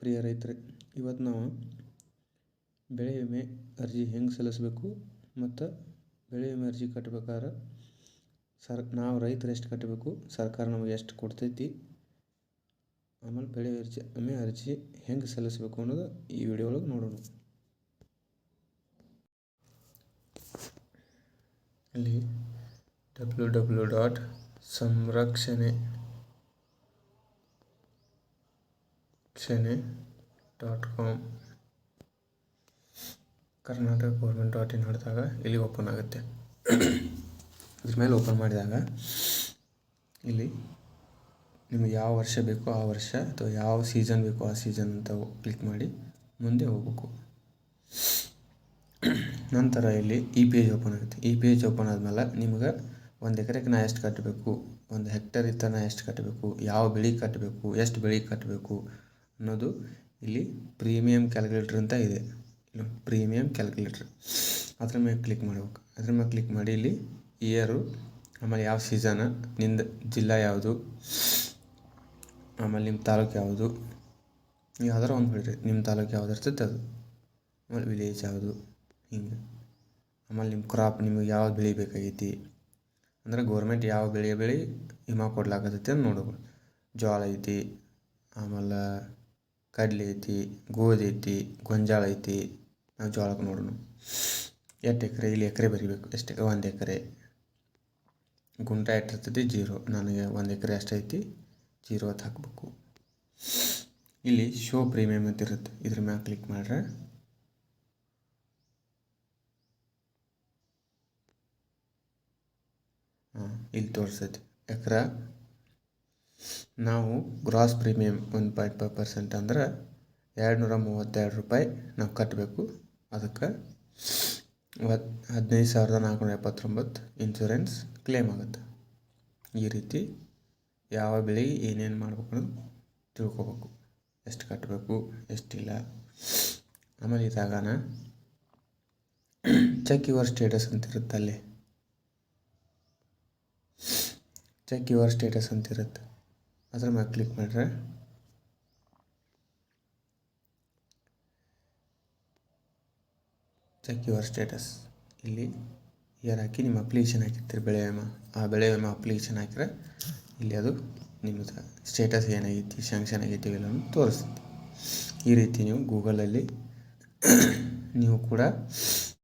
ಪ್ರಿಯ ರೈತರೆ, ಇವತ್ತು ನಾವು ಬೆಳೆ ವಿಮೆ ಅರ್ಜಿ ಹೆಂಗೆ ಸಲ್ಲಿಸಬೇಕು ಮತ್ತು ಬೆಳೆ ವಿಮೆ ಅರ್ಜಿ ಕಟ್ಬೇಕಾದ್ರೆ ಸರ್, ನಾವು ರೈತರು ಎಷ್ಟು ಕಟ್ಟಬೇಕು, ಸರ್ಕಾರ ನಮಗೆ ಎಷ್ಟು ಕೊಡ್ತೈತಿ, ಆಮೇಲೆ ಬೆಳೆ ಅರ್ಜಿ, ವಿಮೆ ಅರ್ಜಿ ಹೆಂಗೆ ಸಲ್ಲಿಸಬೇಕು ಅನ್ನೋದು ಈ ವಿಡಿಯೋ ಒಳಗೆ ನೋಡೋಣ. ಇಲ್ಲಿ ಡಬ್ಲ್ಯೂ ಡಬ್ಲ್ಯೂ ಡಾಟ್ ಸಂರಕ್ಷಣೆ ಕ್ಷಣೆ dot com Karnataka government dot in ಹೊಡೆದಾಗ ಇಲ್ಲಿ ಓಪನ್ ಆಗುತ್ತೆ. ಅದ್ರ ಮೇಲೆ ಓಪನ್ ಮಾಡಿದಾಗ ಇಲ್ಲಿ ನಿಮಗೆ ಯಾವ ವರ್ಷ ಬೇಕೋ ಆ ವರ್ಷ ಅಥವಾ ಯಾವ ಸೀಸನ್ ಬೇಕೋ ಆ ಸೀಸನ್ ಅಂತ ಕ್ಲಿಕ್ ಮಾಡಿ ಮುಂದೆ ಹೋಗ್ಬೇಕು. ನಂತರ ಇಲ್ಲಿ ಈ ಪೇಜ್ ಓಪನ್ ಆಗುತ್ತೆ. ಈ ಪೇಜ್ ಓಪನ್ ಆದಮೇಲೆ ನಿಮಗೆ ಒಂದು ಎಕರೆಗೆ ನಾ ಎಷ್ಟು ಕಟ್ಟಬೇಕು? ಒಂದು ಹೆಕ್ಟರ್ ಇತ್ತ ನಾ ಎಷ್ಟು ಕಟ್ಟಬೇಕು? ಯಾವ ಬೆಳೆ ಕಟ್ಟಬೇಕು? ಎಷ್ಟು ಬೆಳೆ ಕಟ್ಟಬೇಕು? ಅನ್ನೋದು ಇಲ್ಲಿ ಪ್ರೀಮಿಯಂ ಕ್ಯಾಲ್ಕುಲೇಟ್ರ್ ಅಂತ ಇದೆ. ಇಲ್ಲಿ ಪ್ರೀಮಿಯಂ ಕ್ಯಾಲ್ಕುಲೇಟ್ರ್ ಅದ್ರ ಮೇಲೆ ಕ್ಲಿಕ್ ಮಾಡ್ಬೇಕು. ಅದ್ರ ಮೇಲೆ ಕ್ಲಿಕ್ ಮಾಡಿ ಇಲ್ಲಿ ಇಯರು ಆಮೇಲೆ ಯಾವ ಸೀಸನ ನಿಂದ ಜಿಲ್ಲಾ ಯಾವುದು, ಆಮೇಲೆ ನಿಮ್ಮ ತಾಲೂಕು ಯಾವುದು, ಯಾವ್ದಾರು ಒಂದು ಬಿಡ್ರಿ ನಿಮ್ಮ ತಾಲೂಕು ಯಾವ್ದು ಇರ್ತೈತೆ ಅದು. ಆಮೇಲೆ ವಿಲೇಜ್ ಯಾವುದು, ಹಿಂಗೆ. ಆಮೇಲೆ ನಿಮ್ಮ ಕ್ರಾಪ್ ನಿಮಗೆ ಯಾವ ಬೆಳೆ ಬೇಕಾಗೈತಿ. ಅಂದ್ರೆ ಗೌರ್ಮೆಂಟ್ ಯಾವ ಬೆಳೆ ಬೆಳೆ ಹಿಮ ಕೊಡ್ಲಾಕತ್ತೈತಿ ಅಂತ ನೋಡ್ಬೋದು ಜೋಳ ಐತಿ, ಆಮೇಲೆ ಕಡ್ಲೆ ಐತಿ, ಗೋಧಿ ಐತಿ, ಗೊಂಜಾಳ ಐತಿ, ನಾವು ಜೋಳಕ್ಕೆ ನೋಡೋಣ ಎಷ್ಟು ಎಕರೆ, ಇಲ್ಲಿ ಎಕರೆ ಬರಿಬೇಕು, ಎಷ್ಟು ಒಂದು ಎಕರೆ. ಗುಂಟ ಎಷ್ಟಿರ್ತೈತಿ ಜೀರೋ, ನನಗೆ ಒಂದು ಎಕರೆ ಅಷ್ಟೈತಿ ಜೀರೋ ಅಂತ ಹಾಕಬೇಕು. ಇಲ್ಲಿ ಶೋ ಪ್ರೀಮಿಯಮ್ ಅಂತ ಇರುತ್ತೆ, ಇದ್ರ ಮ್ಯಾಲೆ ಕ್ಲಿಕ್ ಮಾಡ್ರೆ. ಹಾಂ, ಇಲ್ಲಿ ತೋರಿಸ್ತೈತಿ ಎಕರೆ ನಾವು gross premium one point five percent ಅಂದ್ರೆ ಎರಡು ನೂರ ಮೂವತ್ತೆರಡು ರೂಪಾಯಿ ನಾವು ಕಟ್ಟಬೇಕು ಅದಕ್ಕೆ ಹದಿನೈದು ಸಾವಿರದ ನಾಲ್ಕುನೂರ ಎಪ್ಪತ್ತೊಂಬತ್ತು ಇನ್ಶೂರೆನ್ಸ್ ಕ್ಲೇಮ್ ಆಗುತ್ತೆ. ಈ ರೀತಿ ಯಾವ ಬೆಳೆಗೆ ಏನೇನು ಮಾಡಬೇಕು ಅನ್ನೋದು ತಿಳ್ಕೊಬೇಕು. ಎಷ್ಟು ಕಟ್ಟಬೇಕು ಎಷ್ಟಿಲ್ಲ. ಆಮೇಲೆ ಇದಾಗ ಚೆಕ್ ಯುವರ್ ಸ್ಟೇಟಸ್ ಅಂತ ಇರುತ್ತೆ ಅಲ್ಲಿ ಚೆಕ್ ಯುವರ್ ಸ್ಟೇಟಸ್ ಅಂತ ಇರುತ್ತೆ. ಅದ್ರ ಮೇಲೆ ಕ್ಲಿಕ್ ಮಾಡಿದ್ರೆ. ಚೆಕ್ ಯುವರ್ ಸ್ಟೇಟಸ್ ಇಲ್ಲಿ ಇಯರ್ ಹಾಕಿ ನಿಮ್ಮ ಅಪ್ಲಿಕೇಶನ್ ಹಾಕಿರ್ತೀರಿ, ಬೆಳೆ ವಿಮಾ. ಆ ಬೆಳೆ ವಿಮಾ ಅಪ್ಲಿಕೇಶನ್ ಹಾಕಿದ್ರೆ ಇಲ್ಲಿ ಅದು ನಿಮ್ಮದು ಸ್ಟೇಟಸ್ ಏನಾಗೈತಿ ಶಾಂಕ್ಷನ್ ಆಗೈತಿ ಇವೆಲ್ಲನೂ ತೋರಿಸ್ತೀವಿ ಈ ರೀತಿ ನೀವು ಗೂಗಲಲ್ಲಿ ನೀವು ಕೂಡ